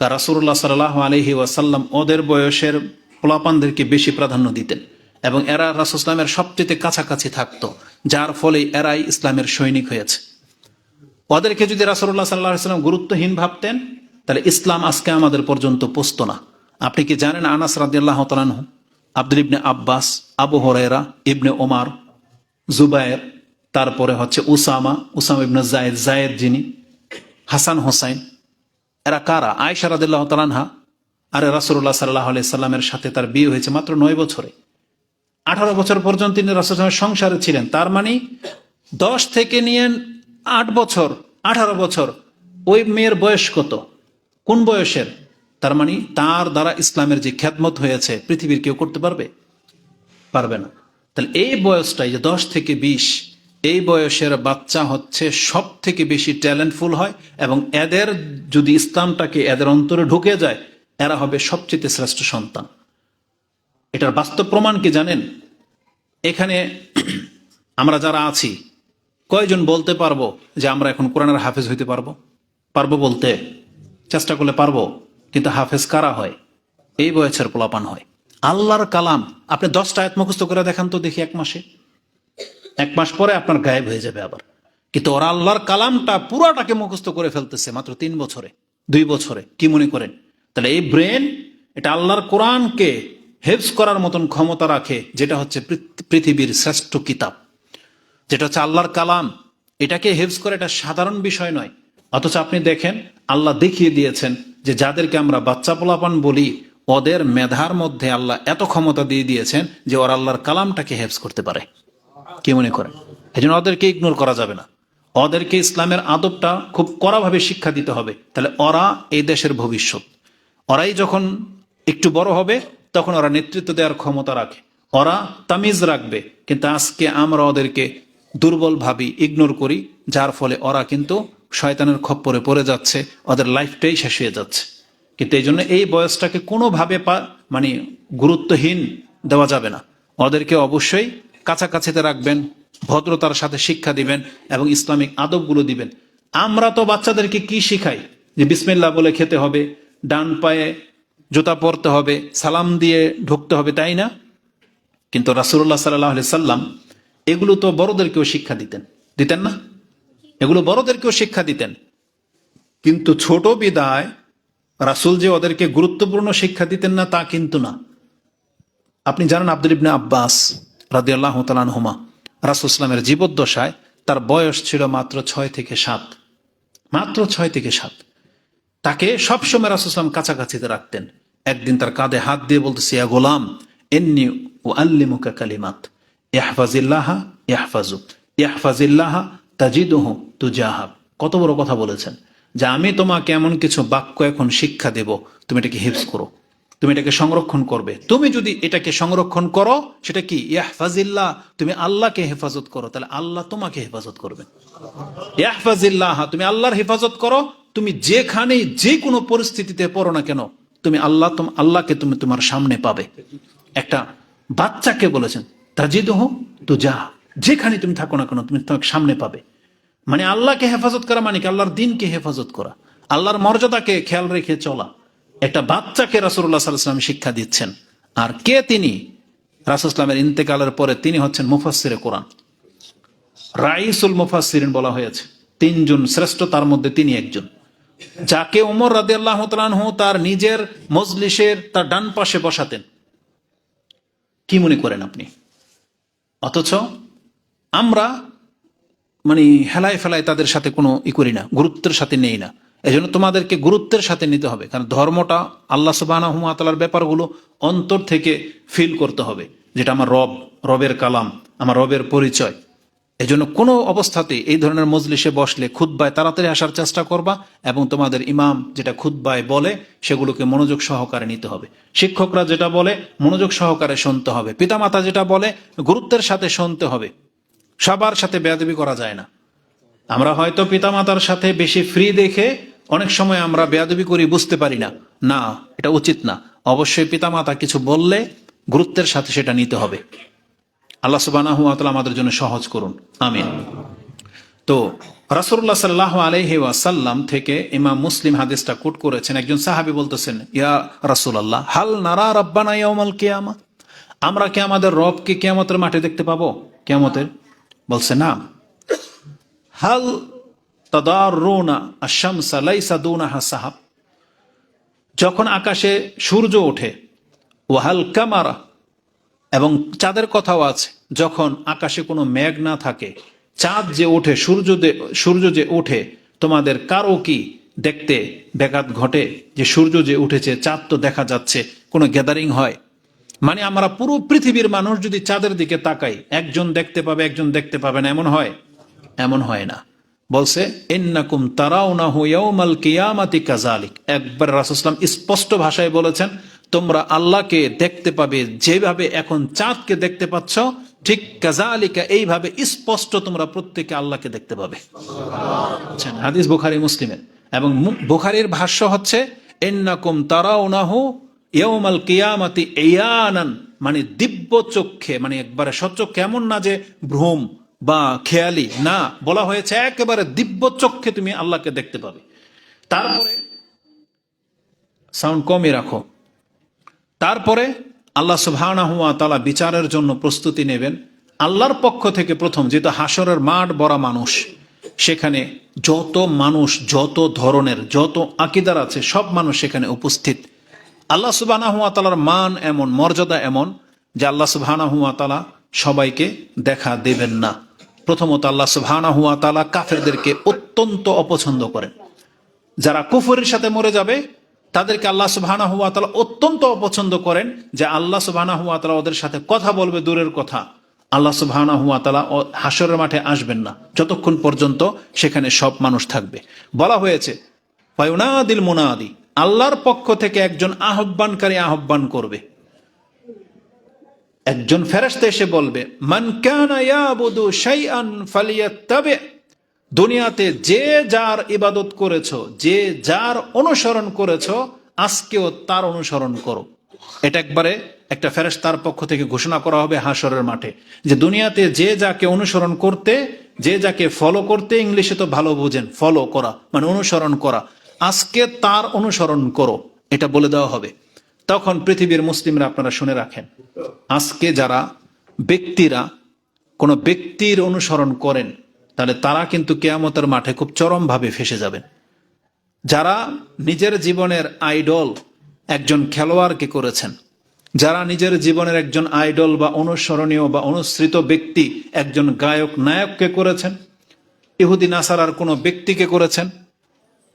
রাসুল্লাহ সাল্লাহ আলহি ওয়াসাল্লাম ওদের বয়সের পোলাপানদেরকে বেশি প্রাধান্য দিতেন এবং এরা রাসুল ইসলামের সবচেয়ে কাছাকাছি থাকতো, যার ফলে এরাই ইসলামের সৈনিক হয়েছে। ওদেরকে যদি রাসুল্লাহ সাল্লাহ সাল্লাম গুরুত্বহীন ভাবতেন, তাহলে ইসলাম আজকে আমাদের পর্যন্ত পৌঁছত না। আপনি কি জানেন আনাস রাদিয়াল্লাহ তালানহু আব্দুল ইবনে আব্বাস, আবু হরেরা ইবনে ওমার জুবায়ের, তারপরে হচ্ছে Usama Usama ibn Zayd Zayd যিনি, হাসান হোসাইন এরা কারা? আয়সা রাদিল্লাহ তালানহা আরে রাসুল্লাহ সাল্লাহ সাল্লামের সাথে তার বিয়ে হয়েছে মাত্র নয় বছরে। আঠারো বছর পর্যন্ত তিনি রাসুলের সংসারে ছিলেন। তার মানে দশ থেকে নিয়ে আট বছর, আঠারো বছর, ওই মেয়ের বয়স কত? কোন বয়সের? তার মানে তার দ্বারা ইসলামের যে খ্যাতমত হয়েছে, পৃথিবীর কেউ করতে পারবে? পারবে না। তাহলে এই বয়সটাই যে দশ থেকে বিশ এই বয়সের বাচ্চা হচ্ছে সব থেকে বেশি ট্যালেন্টফুল হয় এবং এদের যদি ইসলামটাকে এদের অন্তরে ঢুকে যায়, এরা হবে সবচেয়ে শ্রেষ্ঠ সন্তান। এটার বাস্তব প্রমাণ কি জানেন? এখানে আমরা যারা আছি, কয়জন বলতে পারব যে আমরা এখন কোরআনের হাফেজ হইতে পারব? পারব বলতে চেষ্টা করলে পারব, কিন্তু হাফেজ কারা হয়? এই বয়সের পোলাপান হয়। আল্লাহর কালাম, আপনি দশটা আয়াত মুখস্থ করে দেখান তো দেখি এক মাসে। এক মাস পরে আপনার গায়েব হয়ে যাবে আবার। কিন্তু ওরা আল্লাহর কালামটা পুরাটাকে মুখস্থ করে ফেলতেছে মাত্র তিন বছরে, দুই বছরে। কি মনে করেন? তাহলে এই ব্রেন, এটা আল্লাহর কোরআনকে হেফস করার মতন ক্ষমতা রাখে, যেটা হচ্ছে পৃথিবীর শ্রেষ্ঠ কিতাব। যেটা হচ্ছে আল্লাহর কালাম, এটাকে হেফস করে এটা সাধারণ বিষয় নয়। অথচ আপনি দেখেন, আল্লাহ দেখিয়ে দিয়েছেন যে যাদেরকে আমরা বাচ্চা পোলাপান বলি, ওদের মেধার মধ্যে আল্লাহ এত ক্ষমতা দিয়ে দিয়েছেন যে ওরা আল্লাহর কালামটাকে হেফস করতে পারে। কি মনে করেন? এই জন্য ওদেরকে ইগনোর করা যাবে না। ওদেরকে ইসলামের আদবটা খুব কড়াভাবে শিক্ষা দিতে হবে। তাহলে ওরা এই দেশের ভবিষ্যৎ। ওরাই যখন একটু বড় হবে, তখন ওরা নেতৃত্ব দেওয়ার ক্ষমতা রাখে। ওরা তামিজ রাখবে। কিন্তু আজকে আমরা ওদেরকে দুর্বল ভাবি ইগনোর করি, যার ফলে ওরা কিন্তু শয়তানের খপ্পরে পড়ে যাচ্ছে, ওদের লাইফটাই শেষ হয়ে যাচ্ছে। কিন্তু এই জন্য এই বয়সটাকে কোনোভাবে মানে গুরুত্বহীন দেওয়া যাবে না। ওদেরকে অবশ্যই কাছাকাছিতে রাখবেন, ভদ্রতার সাথে শিক্ষা দিবেন এবং ইসলামিক আদবগুলো দিবেন। আমরা তো বাচ্চাদেরকে কি শিখাই? যে বিসমিল্লা বলে খেতে হবে, ডান পায়ে জুতা পরতে হবে, সালাম দিয়ে ঢুকতে হবে, তাই না? কিন্তু রাসুল্লাহ সাল্লাহ আলি সাল্লাম এগুলো তো বড়দেরকেও শিক্ষা দিতেন। দিতেন না? এগুলো বড়দেরকেও শিক্ষা দিতেন। কিন্তু ছোট বিদায় রাসুল যে ওদেরকে গুরুত্বপূর্ণ শিক্ষা দিতেন না, তা কিন্তু না। আপনি জানেন আব্দুল ইবনে আব্বাস রাদি আল্লাহ তালানহুমা রাসুল ইসলামের জীবদ্দশায় তার বয়স ছিল মাত্র ছয় থেকে সাত। মাত্র ছয় থেকে সাত। তাকে সবসময় রাসুল ইসলাম কাছাকাছিতে রাখতেন। একদিন তার কাঁধে হাত দিয়ে বলতেছে, ইয়া গোলাম এন্নি ও আল্লিমুকা কালিমাত ইয়াহফাজিল্লাহা ইয়াহফাজু ইয়াহফাজিল্লাহা তাজিদুহু তুজাহাব। কত বড় কথা বলেছেন যে, আমি তোমাকে এমন কিছু বাক্য এখন শিক্ষা দেব, তুমি এটাকে হিপস করো। তুমি এটাকে সংরক্ষণ করবে। তুমি যদি এটাকে সংরক্ষণ করো, সেটা কি? ইয়াহফাজিল্লাহ, তুমি আল্লাহকে হেফাজত করো। তাহলে আল্লাহ তোমাকে হেফাজত করবে। ইয়াহফাজিল্লাহ, তুমি আল্লাহর হেফাজত করো। তুমি যেখানে যে কোনো পরিস্থিতিতে পড়ো না কেন, তুমি আল্লাহ আল্লাহকে তুমি তোমার সামনে পাবে। একটা বাচ্চাকে বলেছেন তাজিদ হো তো যা যেখানে তুমি থাকো না কেন, তুমি তোমাকে সামনে পাবে। মানে আল্লাহকে হেফাজত করা মানে কি? আল্লাহর দিনকে হেফাজত করা। আল্লাহর মর্যাদাকে খেয়াল রেখে চলা। একটা বাচ্চাকে রাসুল্লাহ সাল্লাম শিক্ষা দিচ্ছেন। আর কে তিনি? রাসুসলামের ইন্তেকালের পরে তিনি হচ্ছেন মুফাসিরে কোরআন। রাইসুল মুফাসিরিন বলা হয়েছে, তিনজন শ্রেষ্ঠ, তার মধ্যে তিনি একজন। যাকে উমর রাদে আল্লাহ তার নিজের মজলিসের তার ডান পাশে বসাতেন। কি মনে করেন আপনি? অথচ আমরা মানে হেলায় ফেলায় তাদের সাথে কোনো ই করি না, গুরুত্বের সাথে নেই না। এই জন্য তোমাদেরকে গুরুত্বের সাথে নিতে হবে। কারণ ধর্মটা আল্লাহ সুবাহর ব্যাপারগুলো অন্তর থেকে ফিল করতে হবে। যেটা আমার রব, রবের কালাম, আমার রবের পরিচয়। এই জন্য কোনো অবস্থাতে এই ধরনের মজলিসে বসলে খুদ্বায় তাড়াতাড়ি আসার চেষ্টা করবা এবং তোমাদের ইমাম যেটা খুদ্বায় বলে সেগুলোকে মনোযোগ সহকারে নিতে হবে। শিক্ষকরা যেটা বলে মনোযোগ সহকারে শুনতে হবে। পিতামাতা যেটা বলে গুরুত্বের সাথে শুনতে হবে। সবার সাথে বেয়াদবি করা যায় না। আমরা হয়তো পিতামাতার সাথে বেশি ফ্রি দেখে অনেক সময় আমরা বেয়াদবি করি, বুঝতে পারি না। না, এটা উচিত না। অবশ্যই পিতামাতা কিছু বললে গুরুত্বের সাথে সেটা নিতে হবে। আল্লাহ সুবাহ আমাদের জন্য সহজ করুন। আমিন। তো রাসুল্লাহ সাল্লাহ আলহি ওয়াসাল্লাম থেকে ইমাম মুসলিম হাদিসটা কোট করেছেন। একজন সাহাবি বলতেছেন, ইয়া রাসুলাল্লাহ, হাল নারা রব্বানা ইয়াউমাল কিয়ামা? আমরা কি আমাদের রবকে কিয়ামতের মাঠে দেখতে পাবো? কিয়ামতের? বলছে, না। হাল যখন আকাশে সূর্য ওঠে, ওয়াহাল কামারা, এবং চাঁদের কথাও আছে, যখন আকাশে কোনো মেঘ না থাকে, চাঁদ যে ওঠে, সূর্য সূর্য যে ওঠে, তোমাদের কারও কি দেখতে ব্যাঘাত ঘটে? যে সূর্য যে উঠেছে, চাঁদ তো দেখা যাচ্ছে, কোনো গ্যাদারিং হয়? মানে আমরা পুরো পৃথিবীর মানুষ যদি চাঁদের দিকে তাকাই, একজন দেখতে পাবে, একজন দেখতে পাবে না, এমন হয়? এমন হয় না। বলছে ইন্নাকুম তারাউনাহু ইয়াউমাল কিয়ামাতি কাযালিক। একবার রাসূলুল্লাহ স্পষ্ট ভাষায় বলেছেন তোমরা আল্লাহকে দেখতে পাবে যেভাবে এখন চাঁদকে দেখতে পাচ্ছ ঠিক কাজালিকা এইভাবে স্পষ্ট তোমরা প্রত্যেকে আল্লাহকে দেখতে পাবে। আচ্ছা, হাদিস বুখারী মুসলিমের। এবং বুখারীর ভাষ্য হচ্ছে ইন্নাকুম তারাউনাহু ইয়াউমাল কিয়ামাতি ইয়ানান। মানে দিব্য চক্ষে মানে একবারে সচক্ষে কেমন না যে ভ্রম বা খেয়ালি, না, বলা হয়েছে একেবারে দিব্য চক্ষে তুমি আল্লাহকে দেখতে পাবে। তারপরে সাউন্ড কমই রাখো। তারপরে আল্লাহ সুবহানাহু ওয়া তাআলা বিচারের জন্য প্রস্তুতি নেবেন। আল্লাহর পক্ষ থেকে প্রথম যেহেতু হাসরের মাঠ বড় মানুষ, সেখানে যত মানুষ, যত ধরনের, যত আকিদার আছে, সব মানুষ সেখানে উপস্থিত। আল্লাহ সুবহানাহু ওয়া তাআলার মান এমন, মর্যাদা এমন, যে আল্লাহ সুবহানাহু ওয়া তাআলা সবাইকে দেখা দেবেন না। প্রথমত আল্লাহ সুবহানাহু হুয়া তালা কাফেরদেরকে অত্যন্ত অপছন্দ করেন। যারা কুফরের সাথে মরে যাবে, তাদেরকে আল্লাহ সুবহানাহু হুয়া তালা অত্যন্ত অপছন্দ করেন যে আল্লাহ সুবহানাহু হুয়া তালা ওদের সাথে কথা বলবে দূরের কথা। আল্লাহ সুবহানাহু হুয়া তালা হাসরের মাঠে আসবেন না। যতক্ষণ পর্যন্ত সেখানে সব মানুষ থাকবে। বলা হয়েছে, ফায়ুনাদিল মুনাদি, আল্লাহর পক্ষ থেকে একজন আহ্বানকারী আহ্বান করবে। একজন ফেরেশতা এসে বলবে, মান দুনিয়াতে যে যার ইবাদত করেছ, যে যার অনুসরণ করেছ, আজকেও তার অনুসরণ করো। এটা একবারে একটা ফেরেশতার পক্ষ থেকে ঘোষণা করা হবে হাসরের মাঠে যে দুনিয়াতে যে যাকে অনুসরণ করতে, যে যাকে ফলো করতে ইংলিশে তো ভালো বোঝেন ফলো করা মানে অনুসরণ করা। আজকে তার অনুসরণ করো, এটা বলে দেওয়া হবে। তখন পৃথিবীর মুসলিমরা আপনারা শুনে রাখেন। আজকে যারা ব্যক্তিরা কোনো ব্যক্তির অনুসরণ করেন, তাহলে তারা কিন্তু কেয়ামতের মাঠে খুব চরমভাবে ফেসে যাবেন। যারা নিজের জীবনের আইডল একজন খেলোয়াড়কে করেছেন, যারা নিজের জীবনের একজন আইডল বা অনুসরণীয় বা অনুসৃত ব্যক্তি একজন গায়ক নায়ককে করেছেন, ইহুদি নাসারার কোনো ব্যক্তিকে করেছেন,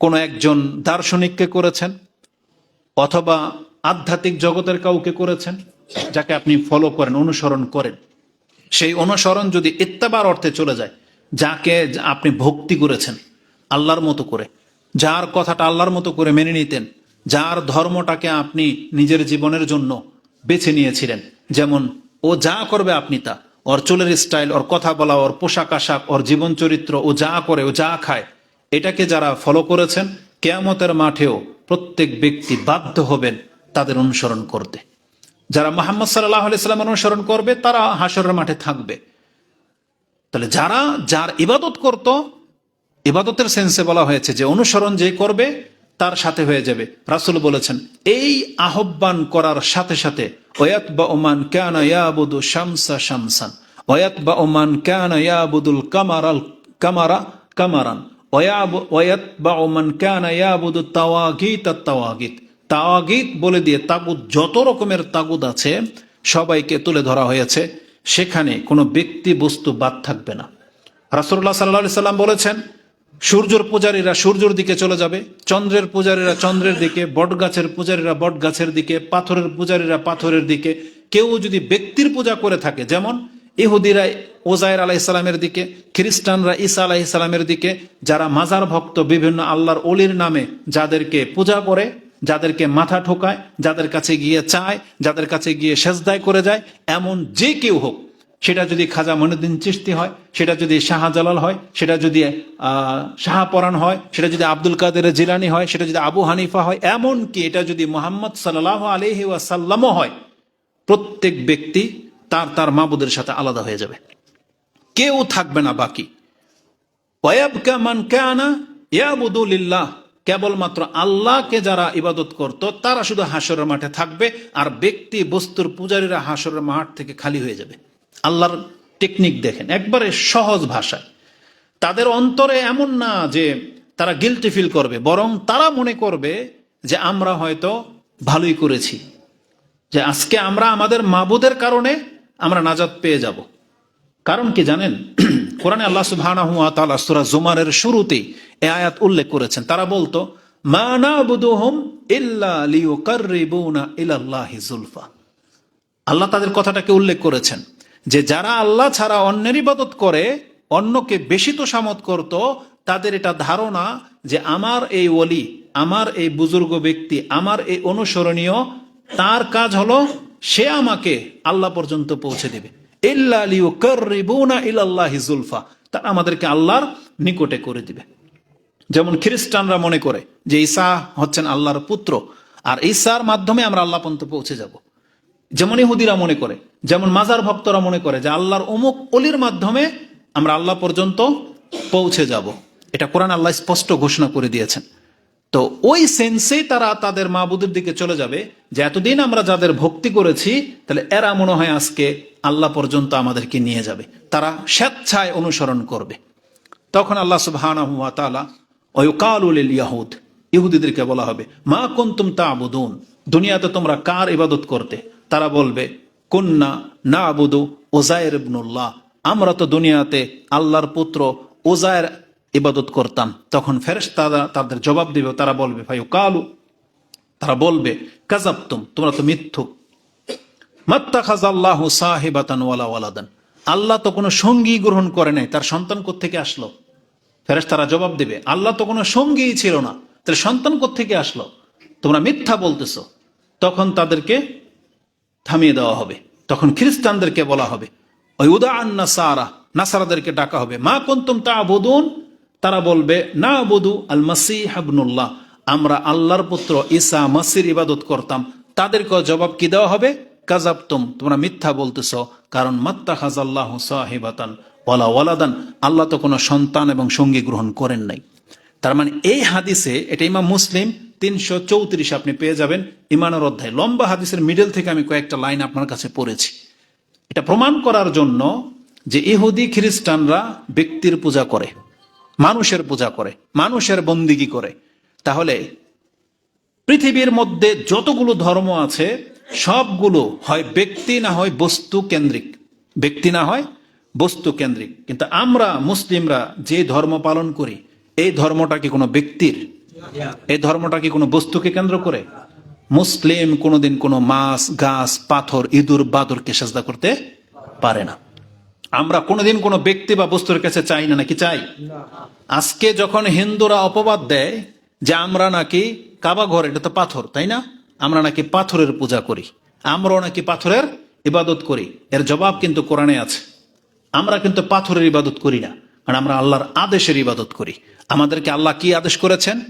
কোনো একজন দার্শনিককে করেছেন, অথবা আধ্যাত্মিক জগতের কাউকে করেছেন, যাকে আপনি ফলো করেন, অনুসরণ করেন। সেই অনুসরণ যদি ইত্তাবার অর্থে চলে যায়, যাকে আপনি ভক্তি করেছেন, আল্লাহর মতো করে, যার কথাটা আল্লাহর মতো করে মেনে নিতেন, যার ধর্মটাকে আপনি নিজের জীবনের জন্য বেছে নিয়েছিলেন, যেমন ও যা করবে আপনি তা, ওর চুলের স্টাইল ওর কথা বলা, ওর পোশাক আশাক, ওর জীবন চরিত্র, ও যা করে, ও যা খায়, এটাকে যারা ফলো করেছেন, কেয়ামতের মাঠেও প্রত্যেক ব্যক্তি বাধ্য হবেন তাদের অনুসরণ করতে। যারা মোহাম্মদ সাল্লাহ আলাইস্লামের অনুসরণ করবে, তারা হাসরের মাঠে থাকবে। তাহলে যারা, যার ইবাদত করত, ইবাদতের সেন্সে বলা হয়েছে যে অনুসরণ যে করবে, তার সাথে হয়ে যাবে। রাসুল বলেছেন, এই আহ্বান করার সাথে সাথে ওয়াত বা ওমান কানা ইয়াবুদু শামসা শামসান ওয়াত বা ওমান কানা ইয়াবুদুল কামারাল কামারা কামারান, ওয়াব- ওয়াত বা ওমান কানা ইয়াবুদু তাওয়াগিত তাওয়াগিত। তাওয়াগিত বলে দিয়ে তাগুদ, যত রকমের তাগুদ আছে, সবাইকে তুলে ধরা হয়েছে। সেখানে কোনো ব্যক্তি বস্তু বাদ থাকবে না। রাসুল্লাহ সাল্লা সাল্লাম বলেছেন, সূর্যর পূজারীরা সূর্যর দিকে চলে যাবে, চন্দ্রের পূজারীরা চন্দ্রের দিকে, বটগাছের পূজারীরা বটগাছের দিকে, পাথরের পূজারীরা পাথরের দিকে। কেউ যদি ব্যক্তির পূজা করে থাকে, যেমন ইহুদিরা ওজায়ের আলাহ ইসলামের দিকে, খ্রিস্টানরা ঈসা আলাহ ইসলামের দিকে, যারা মাজার ভক্ত, বিভিন্ন আল্লাহর অলির নামে যাদেরকে পূজা করে যাদেরকে মাথা ঠোকায় যাদের কাছে গিয়ে চায় যাদের কাছে গিয়ে সেজদায় করে যায় এমন যে কেউ হোক সেটা যদি খাজা মনুদ্দিন চিস্তি হয় সেটা যদি শাহজালাল হয় সেটা যদি আহ, শাহপরান হয় সেটা যদি আব্দুল কাদের জিলানি হয় সেটা যদি আবু হানিফা হয় এমন কি এটা যদি মোহাম্মদ সাল্লাহ আলহি ওয়াসাল্লামও হয় প্রত্যেক ব্যক্তি তার তার মাবুদের সাথে আলাদা হয়ে যাবে। কেউ থাকবে না বাকি। ওয়াবকা মান কানা ইয়াবুদুলিল্লাহ কেবলমাত্র আল্লাহকে যারা ইবাদত করত, তারা শুধু হাসরের মাঠে থাকবে আর ব্যক্তি, বস্তুর পূজারীরা হাসরের মাঠ থেকে খালি হয়ে যাবে। আল্লাহর টেকনিক দেখেন, একবারে সহজ ভাষায়। তাদের অন্তরে এমন না যে তারা গিলটি ফিল করবে, বরং তারা মনে করবে যে আমরা হয়তো ভালোই করেছি, যে আজকে আমরা আমাদের মাবুদের কারণে আমরা নাজাত পেয়ে যাব। কারণ কি জানেন? কোরআনে আল্লাহ সুবহানাহু ওয়া তাআলা সূরা জুমারের শুরুতেই এই আয়াত উল্লেখ করেছেন। তারা বলতো, মা নাবুদুহুম ইল্লা লিয়ুকাররিবুনা ইলাল্লাহি যুলফা আল্লাহ তাদের কথাটাকে উল্লেখ করেছেন যে, যারা আল্লাহ ছাড়া অন্যের ইবাদত করে, অন্যকে বেশি তো সামত করত, তাদের এটা ধারণা যে, আমার এই ওলি, আমার এই বুজুর্গ ব্যক্তি, আমার এই অনুসরণীয়, তার কাজ হলো সে আমাকে আল্লাহ পর্যন্ত পৌঁছে দেবে। ইল্লা লিয়ুকাররিবুনা ইলাল্লাহি যুলফা তারা আমাদেরকে আল্লাহর নিকটে করে দিবে। যেমন খ্রিস্টানরা মনে করে যে ঈসা হচ্ছেন আল্লাহর পুত্র, আর ঈসার মাধ্যমে আমরা আল্লাহ পর্যন্ত পৌঁছে যাব। যেমন ইহুদিরা মনে করে, যেমন মাজার ভক্তরা মনে করে যে আল্লাহর অমুক অলির মাধ্যমে আমরা আল্লাহ পর্যন্ত পৌঁছে যাব। এটা কোরআন আল্লাহ স্পষ্ট ঘোষণা করে দিয়েছেন। তো ওই সেন্সেই তারা তাদের মাবুদের দিকে চলে যাবে যে এতদিন আমরা যাদের ভক্তি করেছি, তাহলে এরা মনে হয় আজকে আল্লাহ পর্যন্ত আমাদেরকে নিয়ে যাবে। তারা স্বেচ্ছায় অনুসরণ করবে। তখন আল্লাহ সুবহানাহু ওয়া তাআলা ওয়ুকালুল ইয়াহুদ ইহুদিদেরকে বলা হবে, মা কুন্তুম তা আবুদুন দুনিয়াতে তোমরা কার ইবাদত করতে? তারা বলবে, কুন্না না আবুদু ওজায়ের ইবনুল্লাহ আমরা তো দুনিয়াতে আল্লাহর পুত্র ওজায়ের ইবাদত করতাম। তখন ফেরেশতারা তাদের জবাব দিবে, তারা বলবে ভাই কালু তারা বলবে কাজাবতুম তোমরা তো মিথ্যুক। মাত্তাখাজ আল্লাহ সাহেবাতান ওয়ালা ওয়ালাদান। আল্লাহ তো কোনো সঙ্গী গ্রহণ করে নাই, তার সন্তান থেকে আসলো? ফেরেস তারা জবাব দেবে, আল্লাহ তো কোনো সঙ্গীই ছিল না তাহলে সন্তান থেকে আসলো? তোমরা মিথ্যা বলতেছ। তখন তাদেরকে থামিয়ে দেওয়া হবে। তখন খ্রিস্টানদেরকে বলা হবে ওই উদা আন্না সারা নাসারাদেরকে ডাকা হবে, মা কুন্তুম তা বদুন তারা বলবে না বধু আল মাসি হাবনুল্লাহ আমরা আল্লাহর পুত্র ঈসা মাসির ইবাদত করতাম। তাদেরকে জবাব কি দেওয়া হবে? কাজাবতুম তোমরা মিথ্যা বলতেছ, কারণ মাত্তা খাজাল্লাহ সাহেবাতান, ওয়ালা ওয়ালাদান, আল্লাহ তো কোনো সন্তান এবং সঙ্গী গ্রহণ করেন নাই। তার মানে এই হাদিসে, এটা ইমাম মুসলিম, তিনশো চৌত্রিশ আপনি পেয়ে যাবেন ইমানের অধ্যায়। লম্বা হাদিসের মিডল থেকে আমি কয়েকটা লাইন আপনার কাছে পড়েছি। এটা প্রমাণ করার জন্য যে ইহুদি খ্রিস্টানরা ব্যক্তির পূজা করে। মানুষের পূজা করে, মানুষের বন্দিগি করে। তাহলে পৃথিবীর মধ্যে যতগুলো ধর্ম আছে, সবগুলো হয় ব্যক্তি না হয় বস্তু কেন্দ্রিক। ব্যক্তি না হয় বস্তু কেন্দ্রিক। কিন্তু আমরা মুসলিমরা যে ধর্ম পালন করি, এই ধর্মটা কি কোনো ব্যক্তির? এই ধর্মটা কি কোনো বস্তুকে কেন্দ্র করে? মুসলিম কোনোদিন কোনো মাছ, গাছ, পাথর, ইঁদুর, বাদরকে সাজদা করতে পারে না। আমরা কোনোদিন কোনো ব্যক্তি বা বস্তুর কাছে চাই না নাকি চাই? আজকে যখন হিন্দুরা অপবাদ দেয় যে আমরা নাকি কাবা ঘর এটা তো পাথর তাই না? আমরা নাকি পাথরের পূজা করি আমরাও নাকি পাথরের ইবাদত করি। এর জবাব কিন্তু কোরআনে আছে। আমরা কিন্তু পাথরের ইবাদত করি না কারণ আমরা আল্লাহর আদেশের ইবাদত করি। আমাদেরকে আল্লাহ কি আদেশ করেছেন?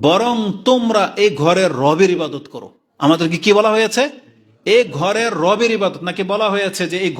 বরং তোমরা এই ঘরের রবের ইবাদত করো। আমাদেরকে কি বলা হয়েছে? এই ঘরের রবের ইবাদত নাকি বলা হয়েছে যে এই